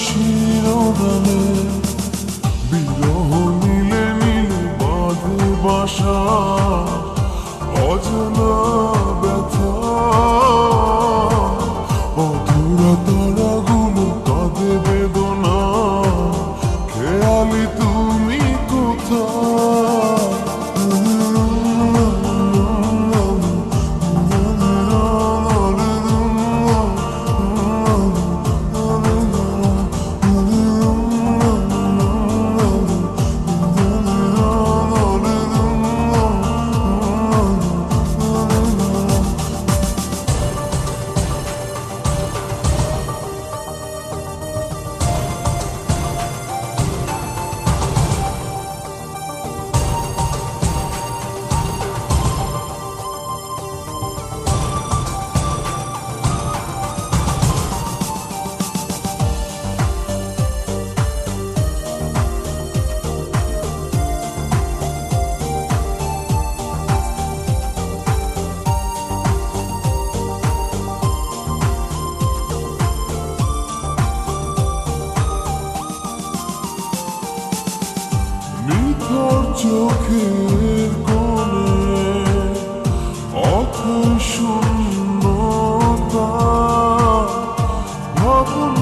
শিরোনামে বিরহ নীলে নীলে বাঁধে বাসা অজানা নিথর চোখের কোণে অথ শূন্যতা ভাবনার